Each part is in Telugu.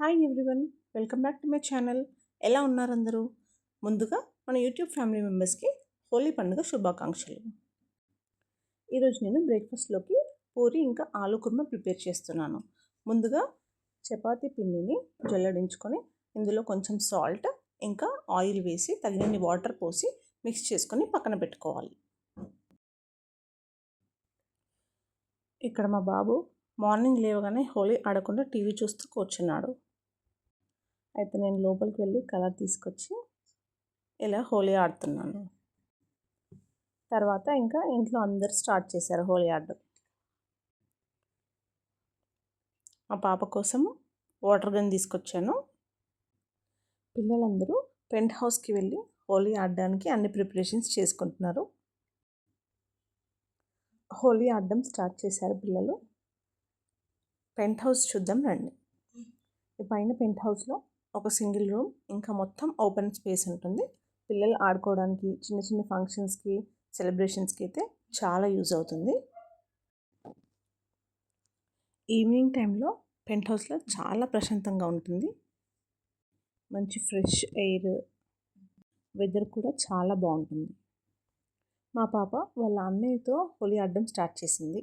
Hi everyone welcome back to my channel ఎలా ఉన్నారు అందరూ? ముందుగా మన యూట్యూబ్ ఫ్యామిలీ మెంబర్స్కి హోలీ పండుగ శుభాకాంక్షలు. ఈరోజు నేను బ్రేక్ఫాస్ట్లోకి పూరి ఇంకా ఆలు కుర్మా ప్రిపేర్ చేస్తున్నాను. ముందుగా చపాతీ పిండిని జల్లడించుకొని ఇందులో కొంచెం సాల్ట్ ఇంకా ఆయిల్ వేసి తగినన్ని వాటర్ పోసి మిక్స్ చేసుకొని పక్కన పెట్టుకోవాలి. ఇక్కడ మా బాబు మార్నింగ్ లేవగానే హోలీ ఆడకుండా టీవీ చూస్తూ కూర్చున్నాడు. అయితే నేను లోపలికి వెళ్ళి కలర్ తీసుకొచ్చి ఇలా హోలీ ఆడుతున్నాను. తర్వాత ఇంకా ఇంట్లో అందరు స్టార్ట్ చేశారు హోలీ ఆడడం. మా పాప కోసం వాటర్ గన్ తీసుకొచ్చాను. పిల్లలందరూ పెంట్ హౌస్కి వెళ్ళి హోలీ ఆడడానికి అన్ని ప్రిపరేషన్స్ చేసుకుంటున్నారు. హోలీ ఆడడం స్టార్ట్ చేశారు పిల్లలు. పెంట్ హౌస్ చూద్దాం రండి. ఈ పైన పెంట్ హౌస్లో ఒక సింగిల్ రూమ్ ఇంకా మొత్తం ఓపెన్ స్పేస్ ఉంటుంది. పిల్లలు ఆడుకోవడానికి చిన్న చిన్న ఫంక్షన్స్కి సెలబ్రేషన్స్కి అయితే చాలా యూజ్ అవుతుంది. ఈవినింగ్ టైంలో పెంట్ హౌస్లో చాలా ప్రశాంతంగా ఉంటుంది. మంచి ఫ్రెష్ ఎయిర్ వెదర్ కూడా చాలా బాగుంటుంది. మా పాప వాళ్ళ అన్నయ్యతో హోలీ ఆడడం స్టార్ట్ చేసింది.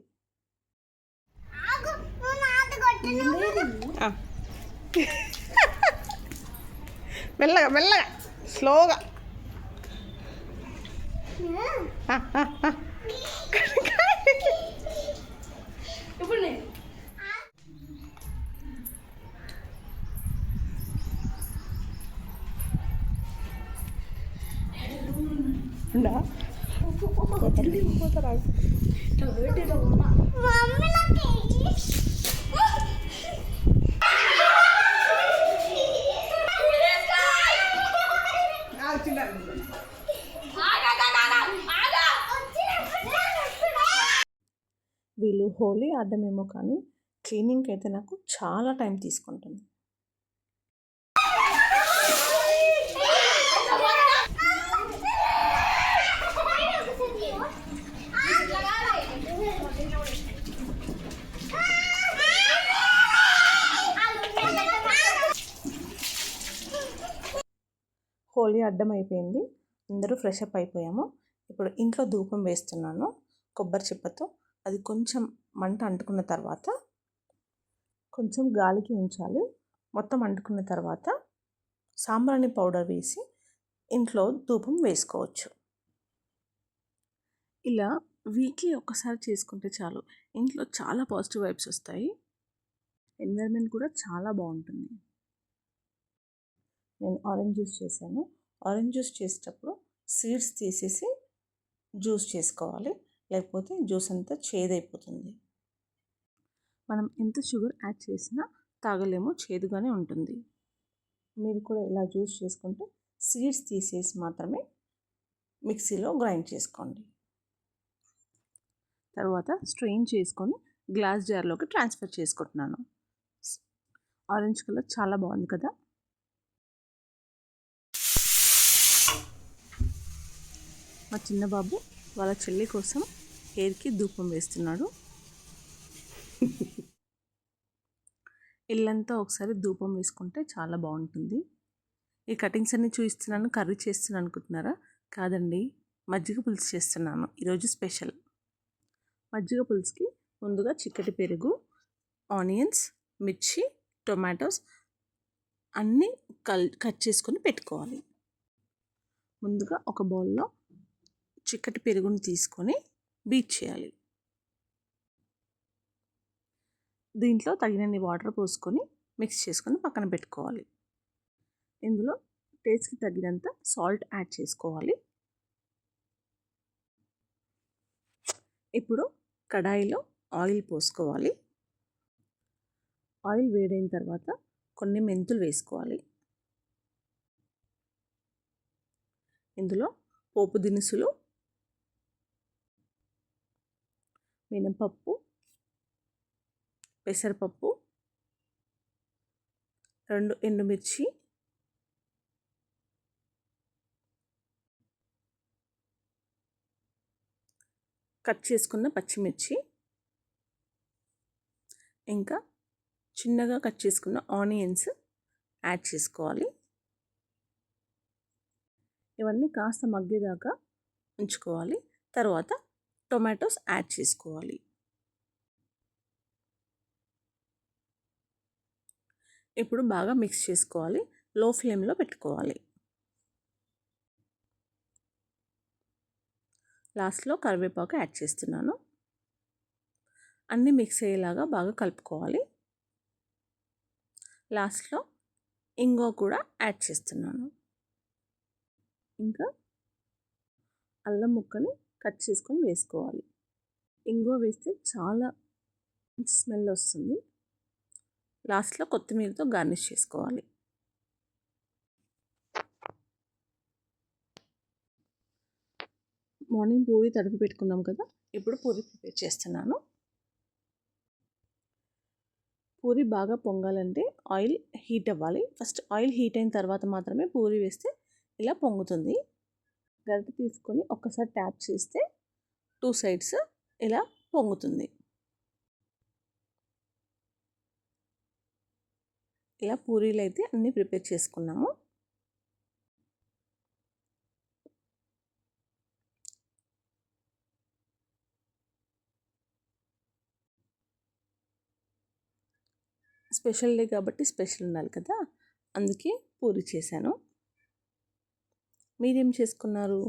మెల్లగా మెల్లగా స్లోగా ఇప్పుడు హోలీ అడ్డమేమో కానీ క్లీనింగ్కి అయితే నాకు చాలా టైం తీసుకుంటుంది. హోలీ అడ్డం అయిపోయింది. అందరూ ఫ్రెష్ అప్ అయిపోయాము. ఇప్పుడు ఇంట్లో ధూపం వేస్తున్నాను. కొబ్బరి చిప్పతో అది కొంచెం మంట అంటుకున్న తర్వాత కొంచెం గాలికి ఉంచాలి. మొత్తం అంటుకున్న తర్వాత సాంబ్రాణి పౌడర్ వేసి ఇంట్లో ధూపం వేసుకోవచ్చు. ఇలా వీక్లీ ఒక్కసారి చేసుకుంటే చాలు. ఇంట్లో చాలా పాజిటివ్ వైబ్స్ వస్తాయి. ఎన్విరాన్మెంట్ కూడా చాలా బాగుంటుంది. నేను ఆరెంజ్ జ్యూస్ చేశాను. ఆరెంజ్ జ్యూస్ చేసేటప్పుడు సీడ్స్ తీసేసి జ్యూస్ చేసుకోవాలి. లేకపోతే జ్యూస్ అంతా చేదైపోతుంది. మనం ఎంత షుగర్ యాడ్ చేసినా తాగలేమో చేదుగానే ఉంటుంది. మీరు కూడా ఇలా జ్యూస్ చేసుకుంటే సీడ్స్ తీసేసి మాత్రమే మిక్సీలో గ్రైండ్ చేసుకోండి. తర్వాత స్ట్రెయిన్ చేసుకొని గ్లాస్ జార్లోకి ట్రాన్స్ఫర్ చేసుకుంటున్నాను. ఆరెంజ్ కలర్ చాలా బాగుంది కదా? మా చిన్న బాబు వాళ్ళ చెల్లి కోసం హెయిర్కి ధూపం వేస్తున్నాడు. ఇల్లంతా ఒకసారి ధూపం వేసుకుంటే చాలా బాగుంటుంది. ఈ కటింగ్స్ అన్నీ చూపిస్తున్నాను కర్రీ చేస్తున్నాను అనుకుంటున్నారా? కాదండి మజ్జిగ పులుసు చేస్తున్నాను. ఈరోజు స్పెషల్. మజ్జిగ పులుసుకి ముందుగా చిక్కటి పెరుగు ఆనియన్స్ మిర్చి టొమాటోస్ అన్నీ కల్ కట్ చేసుకొని పెట్టుకోవాలి. ముందుగా ఒక బౌల్లో చిక్కటి పెరుగుని తీసుకొని బీట్ చేయాలి. దీంట్లో తగినన్ని వాటర్ పోసుకొని మిక్స్ చేసుకొని పక్కన పెట్టుకోవాలి. ఇందులో టేస్ట్కి తగినంత సాల్ట్ యాడ్ చేసుకోవాలి. ఇప్పుడు కడాయిలో ఆయిల్ పోసుకోవాలి. ఆయిల్ వేడైన తర్వాత కొన్ని మెంతులు వేసుకోవాలి. ఇందులో పోపు దినుసులు మినపప్పు పెసరపప్పు రెండు ఎండుమిర్చి కట్ చేసుకున్న పచ్చిమిర్చి ఇంకా చిన్నగా కట్ చేసుకున్న ఆనియన్స్ యాడ్ చేసుకోవాలి. ఇవన్నీ కాస్త మగ్గేదాకా ఉంచుకోవాలి. తర్వాత టొమాటోస్ యాడ్ చేసుకోవాలి. ఇప్పుడు బాగా మిక్స్ చేసుకోవాలి. లో ఫ్లేమ్లో పెట్టుకోవాలి. లాస్ట్లో కరివేపాకు యాడ్ చేస్తున్నాను. అన్నీ మిక్స్ అయ్యేలాగా బాగా కలుపుకోవాలి. లాస్ట్లో ఇంగో కూడా యాడ్ చేస్తున్నాను. ఇంకా అల్లం ముక్కని కట్ చేసుకొని వేసుకోవాలి. ఇంగువ వేస్తే చాలా మంచి స్మెల్ వస్తుంది. లాస్ట్లో కొత్తిమీరతో గార్నిష్ చేసుకోవాలి. మార్నింగ్ పూరి తడిపి పెట్టుకున్నాం కదా ఇప్పుడు పూరి ప్రిపేర్ చేస్తున్నాను. పూరి బాగా పొంగాలంటే ఆయిల్ హీట్ అవ్వాలి. ఫస్ట్ ఆయిల్ హీట్ అయిన తర్వాత మాత్రమే పూరి వేస్తే ఇలా పొంగుతుంది. గరిటె తీసుకొని ఒక్కసారి ట్యాప్ చేస్తే టూ సైడ్స్ ఇలా పొంగుతుంది. ఇలా పూరీలు అయితే అన్నీ ప్రిపేర్ చేసుకున్నాము. స్పెషల్ డే కాబట్టి స్పెషల్ ఉండాలి కదా అందుకే పూరి చేశాను. మీరేం చేసుకున్నారు?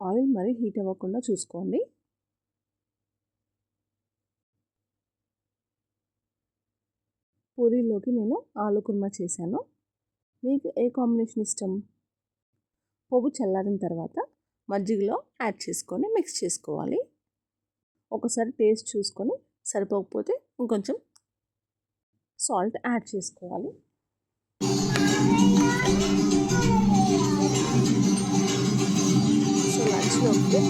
ఆయిల్ మరీ హీట్ అవ్వకుండా చూసుకోండి. పూరీలోకి నేను ఆలు కుర్మా చేశాను. మీకు ఏ కాంబినేషన్ ఇష్టం? పోపు చల్లారిన తర్వాత మజ్జిగలో యాడ్ చేసుకొని మిక్స్ చేసుకోవాలి. ఒకసారి టేస్ట్ చూసుకొని సరిపోకపోతే ఇంకొంచెం సాల్ట్ యాడ్ చేసుకోవాలి. సో లంచ్లోకి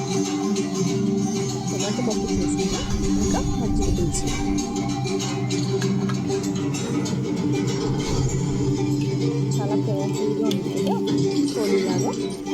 టొమాటో పప్పు చేసుకుని ఇంకా మజ్జిగ పిలిచి చాలా పవర్ఫుల్గా ఉంటుంది そうにな。